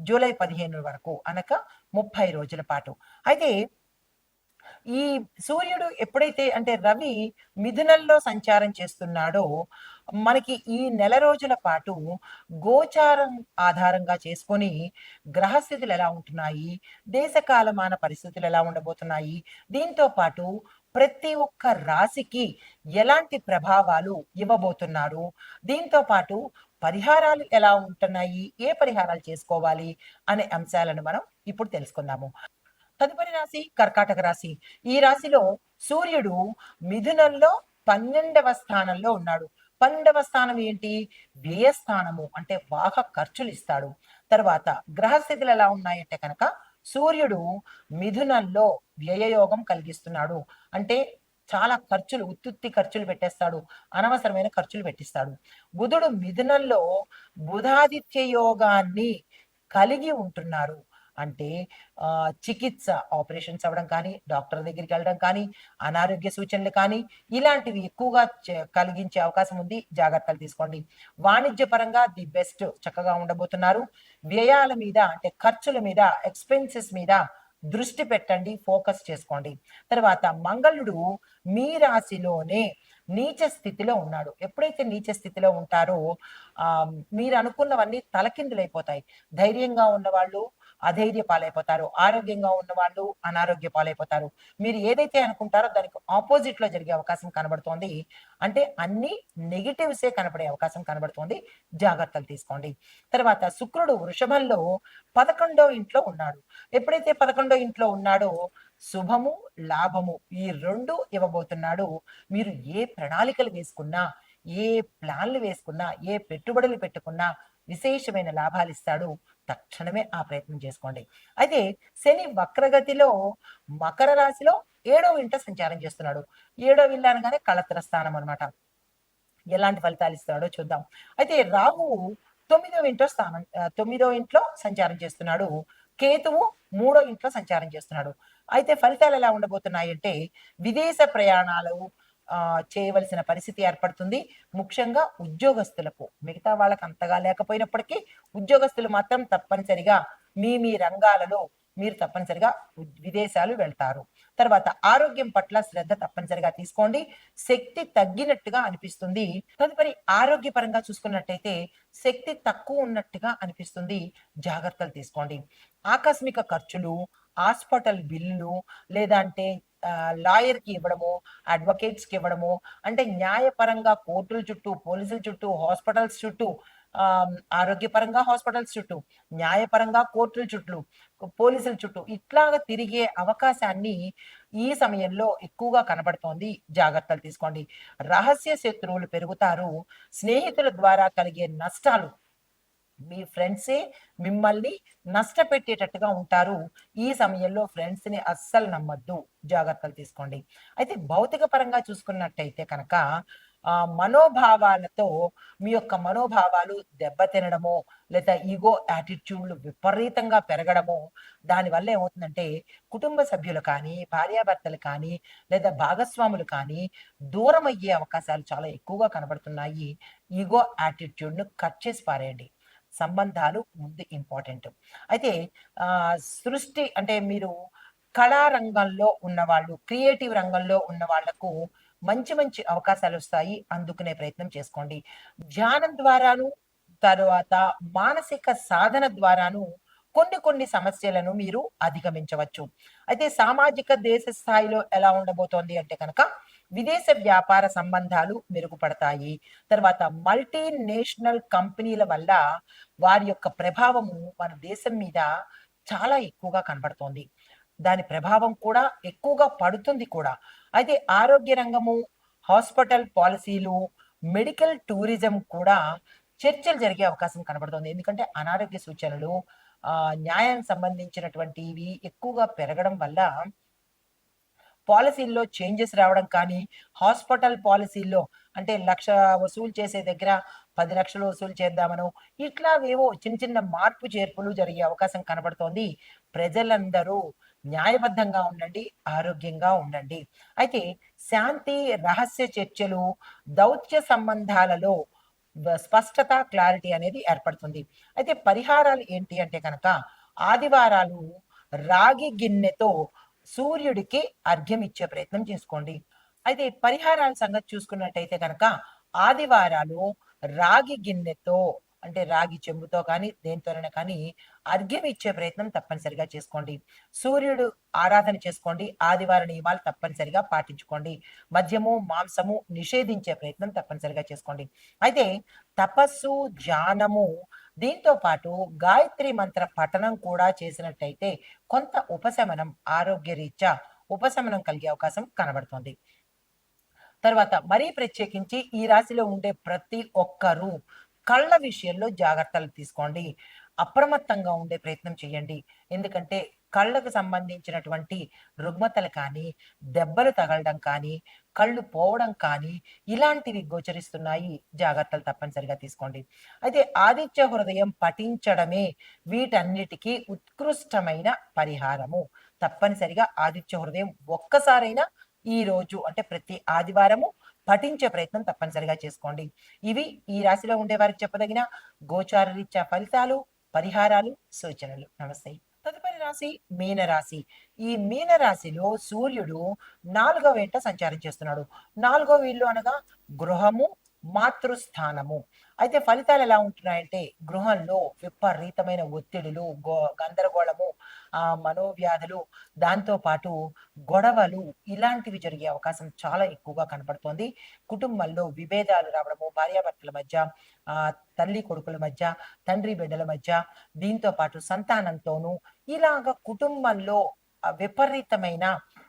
July పదిహేను వరకు అనగా ముప్పై రోజుల పాటు. అయితే ఈ సూర్యుడు ఎప్పుడైతే అంటే రవి మిథునంలో సంచారం చేస్తున్నాడో మనకి ఈ నెల రోజుల పాటు గోచారం ఆధారంగా చేసుకొని గ్రహస్థితులు ఎలా ఉంటున్నాయి దేశకాలమాన పరిస్థితులు ఎలా ఉండబోతున్నాయి దీంతో పాటు ప్రతి ఒక్క రాశికి ఎలాంటి ప్రభావాలు ఇవ్వబోతున్నారు దీంతో పాటు పరిహారాలు ఎలా ఉంటున్నాయి? ఏ పరిహారాలు చేసుకోవాలి? అనే అంశాలను మనం ఇప్పుడు తెలుసుకుందాము. తదుపరి రాశి కర్కాటక రాశి. ఈ రాశిలో సూర్యుడు మిథునంలో పన్నెండవ స్థానంలో ఉన్నాడు. పన్నెండవ స్థానం ఏంటి? వ్యయస్థానము అంటే బాగా ఖర్చులు ఇస్తాడు. తర్వాత గ్రహస్థితులు ఎలా ఉన్నాయంటే కనుక సూర్యుడు మిథునంలో వ్యయయోగం కలిగిస్తున్నాడు. అంటే చాలా ఖర్చులు ఉత్తుత్తి ఖర్చులు పెట్టేస్తాడు. అనవసరమైన ఖర్చులు పెట్టిస్తాడు. బుధుడు మిథునంలో బుధాదిత్య యోగాన్ని కలిగి ఉంటున్నారు అంటే ఆ, చికిత్స ఆపరేషన్స్ అవ్వడం కానీ డాక్టర్ దగ్గరికి వెళ్ళడం కానీ అనారోగ్య సూచనలు కానీ ఇలాంటివి ఎక్కువగా కలిగించే అవకాశం ఉంది. జాగ్రత్తలు తీసుకోండి. వాణిజ్య పరంగా ది బెస్ట్ చక్కగా ఉండబోతున్నారు. వ్యయాల మీద అంటే ఖర్చుల మీద ఎక్స్పెన్సెస్ మీద దృష్టి పెట్టండి ఫోకస్ చేసుకోండి. తర్వాత మంగళుడు మీ రాశిలోనే నీచ స్థితిలో ఉన్నాడు. ఎప్పుడైతే నీచ స్థితిలో ఉంటారో ఆ మీరు అనుకున్నవన్నీ తలకిందులైపోతాయి. ధైర్యంగా ఉన్నవాళ్ళు అధైర్య పాలైపోతారు ఆరోగ్యంగా ఉన్న వాళ్ళు అనారోగ్య పాలైపోతారు మీరు ఏదైతే అనుకుంటారో దానికి ఆపోజిట్లో జరిగే అవకాశం కనబడుతోంది. అంటే అన్ని నెగిటివ్సే కనబడే అవకాశం కనబడుతోంది. జాగ్రత్తలు తీసుకోండి. తర్వాత శుక్రుడు వృషభంలో పదకొండో ఇంట్లో ఉన్నాడు. ఎప్పుడైతే పదకొండో ఇంట్లో ఉన్నాడో శుభము లాభము ఈ రెండు ఇవ్వబోతున్నాడు. మీరు ఏ ప్రణాళికలు వేసుకున్నా ఏ ప్లాన్లు వేసుకున్నా ఏ పెట్టుబడులు పెట్టుకున్నా విశేషమైన లాభాలు ఇస్తాడు. తక్షణమే ఆ ప్రయత్నం చేసుకోండి. అయితే శని వక్రగతిలో మకర రాశిలో ఏడవ ఇంట సంచారం చేస్తున్నాడు. ఏడవ ఇల్లు అనగానే కళత్ర స్థానం అనమాట ఎలాంటి ఫలితాలు ఇస్తాడో చూద్దాం. అయితే రాహు తొమ్మిదవ ఇంట్లో స్థానం తొమ్మిదో ఇంట్లో సంచారం చేస్తున్నాడు. కేతువు మూడో ఇంట్లో సంచారం చేస్తున్నాడు. అయితే ఫలితాలు ఎలా ఉండబోతున్నాయి అంటే విదేశ ప్రయాణాలు చేయవలసిన పరిస్థితి ఏర్పడుతుంది. ముఖ్యంగా ఉద్యోగస్తులకు మిగతా వాళ్ళకి అంతగా లేకపోయినప్పటికీ ఉద్యోగస్తులు మాత్రం తప్పనిసరిగా మీ మీ రంగాలలో మీరు తప్పనిసరిగా విదేశాలు వెళ్తారు. తర్వాత ఆరోగ్యం పట్ల శ్రద్ధ తప్పనిసరిగా తీసుకోండి. శక్తి తగ్గినట్టుగా అనిపిస్తుంది. తదుపరి ఆరోగ్యపరంగా చూసుకున్నట్టయితే శక్తి తక్కువ ఉన్నట్టుగా అనిపిస్తుంది. జాగ్రత్తలు తీసుకోండి. ఆకస్మిక ఖర్చులు హాస్పిటల్ బిల్లు లేదంటే లాయర్కి ఇవ్వడము అడ్వకేట్స్కి ఇవ్వడము అంటే న్యాయపరంగా కోర్టుల చుట్టూ పోలీసుల చుట్టూ హాస్పిటల్స్ చుట్టూ ఆ, ఆరోగ్యపరంగా హాస్పిటల్స్ చుట్టూ న్యాయపరంగా కోర్టుల చుట్టూ పోలీసుల చుట్టూ ఇట్లాగా తిరిగే అవకాశాన్ని ఈ సమయంలో ఎక్కువగా కనబడుతోంది. జాగ్రత్తలు తీసుకోండి. రహస్య శత్రువులు పెరుగుతారు. స్నేహితుల ద్వారా కలిగే నష్టాలు మీ ఫ్రెండ్సే మిమ్మల్ని నష్టపెట్టేటట్టుగా ఉంటారు. ఈ సమయంలో ఫ్రెండ్స్ని అస్సలు నమ్మద్దు. జాగ్రత్తలు తీసుకోండి. అయితే భౌతిక పరంగా చూసుకున్నట్టయితే కనుక ఆ మనోభావాలతో మీ యొక్క మనోభావాలు దెబ్బతినడమో లేదా ఈగో యాటిట్యూడ్లు విపరీతంగా పెరగడమో దానివల్ల ఏమవుతుందంటే కుటుంబ సభ్యులు కానీ భార్యాభర్తలు కానీ లేదా భాగస్వాములు కానీ దూరం అయ్యే అవకాశాలు చాలా ఎక్కువగా కనబడుతున్నాయి. ఈగో యాటిట్యూడ్ను కట్ చేసి పారేయండి. సంబంధాలు ముందు ఇంపార్టెంట్ అయితే సృష్టి అంటే మీరు కళా రంగంలో ఉన్న వాళ్ళు క్రియేటివ్ రంగంలో ఉన్న వాళ్ళకు మంచి మంచి అవకాశాలు వస్తాయి. అందుకునే ప్రయత్నం చేసుకోండి. ధ్యానం ద్వారాను తర్వాత మానసిక సాధన ద్వారాను కొన్ని కొన్ని సమస్యలను మీరు అధిగమించవచ్చు. అయితే సామాజిక దేశ స్థాయిలో ఎలా ఉండబోతోంది అంటే కనుక విదేశ వ్యాపార సంబంధాలు మెరుగుపడతాయి. తర్వాత మల్టీ నేషనల్ కంపెనీల వల్ల వారి యొక్క ప్రభావము మన దేశం మీద చాలా ఎక్కువగా కనబడుతోంది. దాని ప్రభావం కూడా ఎక్కువగా పడుతుంది కూడా. అయితే ఆరోగ్య రంగము హాస్పిటల్ పాలసీలు మెడికల్ టూరిజం కూడా చర్చలు జరిగే అవకాశం కనబడుతుంది. ఎందుకంటే అనారోగ్య సూచనలు న్యాయం సంబంధించినటువంటివి ఎక్కువగా పెరగడం వల్ల పాలసీల్లో చేంజెస్ రావడం కానీ హాస్పిటల్ పాలసీల్లో అంటే లక్ష వసూలు చేసే దగ్గర పది లక్షలు వసూలు చేద్దామను ఇట్లావేవో చిన్న చిన్న మార్పు చేర్పులు జరిగే అవకాశం కనబడుతోంది. ప్రజలందరూ న్యాయబద్ధంగా ఉండండి ఆరోగ్యంగా ఉండండి. అయితే శాంతి రహస్య చర్చలు దౌత్య సంబంధాలలో స్పష్టత క్లారిటీ అనేది ఏర్పడుతుంది. అయితే పరిహారాలు ఏంటి అంటే కనుక ఆదివారాలు రాగి గిన్నెతో సూర్యుడికి అర్ఘ్యం ఇచ్చే ప్రయత్నం చేసుకోండి. అయితే పరిహారాల సంగతి చూసుకున్నట్టయితే కనుక ఆదివారాలు రాగి గిన్నెతో అంటే రాగి చెంబుతో కానీ దేనితోనైనా కానీ అర్ఘ్యం ఇచ్చే ప్రయత్నం తప్పనిసరిగా చేసుకోండి. సూర్యుడు ఆరాధన చేసుకోండి. ఆదివార నియమాలు తప్పనిసరిగా పాటించుకోండి. మద్యము మాంసము నిషేధించే ప్రయత్నం తప్పనిసరిగా చేసుకోండి. అయితే తపస్సు ధ్యానము దీంతో పాటు గాయత్రి మంత్ర పఠనం కూడా చేసినట్టయితే కొంత ఉపశమనం ఆరోగ్య రీత్యా ఉపశమనం కలిగే అవకాశం కనబడుతుంది. తర్వాత మరీ ప్రత్యేకించి ఈ రాశిలో ఉండే ప్రతి ఒక్కరూ కళ్ళ విషయంలో జాగ్రత్తలు తీసుకోండి. అప్రమత్తంగా ఉండే ప్రయత్నం చేయండి. ఎందుకంటే కళ్ళకు సంబంధించినటువంటి రుగ్మతలు కానీ దెబ్బలు తగలడం కానీ కళ్ళు పోవడం కానీ ఇలాంటివి గోచరిస్తున్నాయి. జాగ్రత్తలు తప్పనిసరిగా తీసుకోండి. అయితే ఆదిత్య హృదయం పఠించడమే వీటన్నిటికీ ఉత్కృష్టమైన పరిహారము. తప్పనిసరిగా ఆదిత్య హృదయం ఒక్కసారైనా ఈ రోజు అంటే ప్రతి ఆదివారము పఠించే ప్రయత్నం తప్పనిసరిగా చేసుకోండి. ఇవి ఈ రాశిలో ఉండే వారికి చెప్పదగిన గోచార రీత్యా ఫలితాలు పరిహారాలు సూచనలు. నమస్తే. రాశి మీనరాశి. ఈ మీనరాశిలో సూర్యుడు నాలుగో వేట సంచారం చేస్తున్నాడు. నాలుగో వీళ్ళు అనగా గృహము మాతృస్థానము. అయితే ఫలితాలు ఎలా ఉంటున్నాయంటే గృహంలో విపరీతమైన ఒత్తిడులు గో గందరగోళము ఆ మనోవ్యాధులు దాంతో పాటు గొడవలు ఇలాంటివి జరిగే అవకాశం చాలా ఎక్కువగా కనపడుతోంది. కుటుంబంలో విభేదాలు రావడము భార్యాభర్తల మధ్య ఆ తల్లి కొడుకుల మధ్య తండ్రి బిడ్డల మధ్య దీంతో పాటు సంతానంతోనూ ఇలాగ కుటుంబంలో విపరీతమైన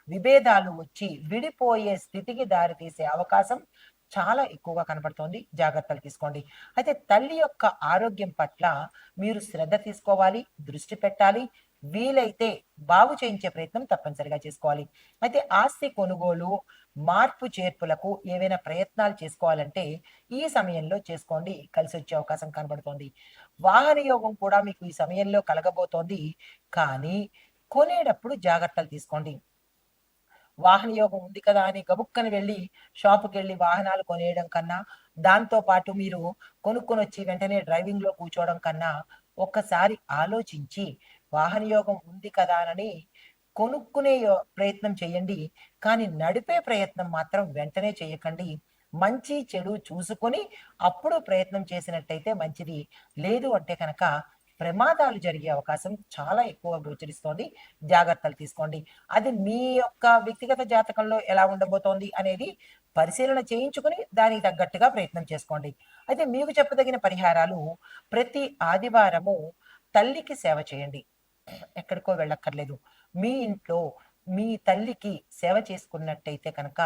విభేదాలు వచ్చి విడిపోయే స్థితికి దారితీసే అవకాశం చాలా ఎక్కువగా కనబడుతోంది జాగ్రత్తలు తీసుకోండి. అయితే తల్లి యొక్క ఆరోగ్యం పట్ల మీరు శ్రద్ధ తీసుకోవాలి దృష్టి పెట్టాలి. వీలైతే బాగు చేయించే ప్రయత్నం తప్పనిసరిగా చేసుకోవాలి. అయితే ఆస్తి కొనుగోలు మార్పు చేర్పులకు ఏవైనా ప్రయత్నాలు చేసుకోవాలంటే ఈ సమయంలో చేసుకోండి. కలిసి వచ్చే అవకాశం కనబడుతోంది. వాహన యోగం కూడా మీకు ఈ సమయంలో కలగబోతోంది. కానీ కొనేటప్పుడు జాగ్రత్తలు తీసుకోండి. వాహన యోగం ఉంది కదా అని గబుక్కని వెళ్ళి షాపుకి వెళ్ళి వాహనాలు కొనేయడం కన్నా దాంతో పాటు మీరు కొనుక్కొని వచ్చి వెంటనే డ్రైవింగ్లో కూర్చోవడం కన్నా ఒక్కసారి ఆలోచించి వాహన యోగం ఉంది కదా అని కొనుక్కునే యో- ప్రయత్నం చేయండి. కానీ నడిపే ప్రయత్నం మాత్రం వెంటనే చేయకండి. మంచి చెడు చూసుకొని అప్పుడు ప్రయత్నం చేసినట్టయితే మంచిది. లేదు అంటే కనుక ప్రమాదాలు జరిగే అవకాశం చాలా ఎక్కువ గోచరిస్తోంది. జాగ్రత్తలు తీసుకోండి. అది మీ యొక్క వ్యక్తిగత జాతకంలో ఎలా ఉండబోతోంది అనేది పరిశీలన చేయించుకుని దానికి తగ్గట్టుగా ప్రయత్నం చేసుకోండి. అయితే మీకు చెప్పదగిన పరిహారాలు ప్రతి ఆదివారము తల్లికి సేవ చేయండి. ఎక్కడికో వెళ్ళక్కర్లేదు. మీ ఇంట్లో మీ తల్లికి సేవ చేసుకున్నట్టయితే కనుక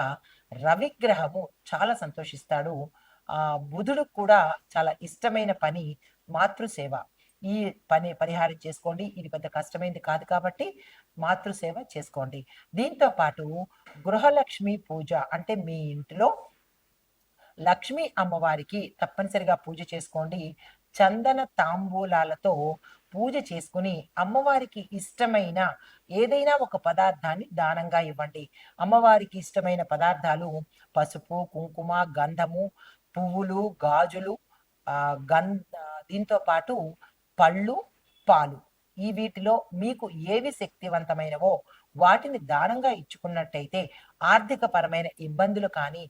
రవిగ్రహము చాలా సంతోషిస్తాడు. ఆ బుధుడు కూడా చాలా ఇష్టమైన పని మాతృసేవ. ఈ పని పరిహారం చేసుకోండి. ఇది పెద్ద కష్టమైంది కాదు కాబట్టి మాతృసేవ చేసుకోండి. దీంతో పాటు గృహలక్ష్మి పూజ అంటే మీ ఇంటిలో లక్ష్మీ అమ్మవారికి తప్పనిసరిగా పూజ చేసుకోండి. చందన తాంబూలాలతో పూజ చేసుకుని అమ్మవారికి ఇష్టమైన ఏదైనా ఒక పదార్థాన్ని దానంగా ఇవ్వండి. అమ్మవారికి ఇష్టమైన పదార్థాలు పసుపు కుంకుమ గంధము పువ్వులు గాజులు గం దీంతో పాటు పళ్ళు పాలు. ఈ వీటిలో మీకు ఏవి శక్తివంతమైనవో వాటిని దానంగా ఇచ్చుకున్నట్టయితే ఆర్థిక పరమైన ఇబ్బందులు కానీ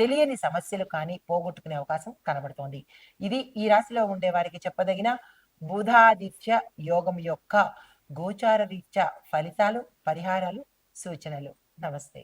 తెలియని సమస్యలు కానీ పోగొట్టుకునే అవకాశం కనబడుతోంది. ఇది ఈ రాశిలో ఉండే వారికి చెప్పదగిన బుధాదిత్య యోగం యొక్క గోచార రీత్యా ఫలితాలు పరిహారాలు సూచనలు. నమస్తే.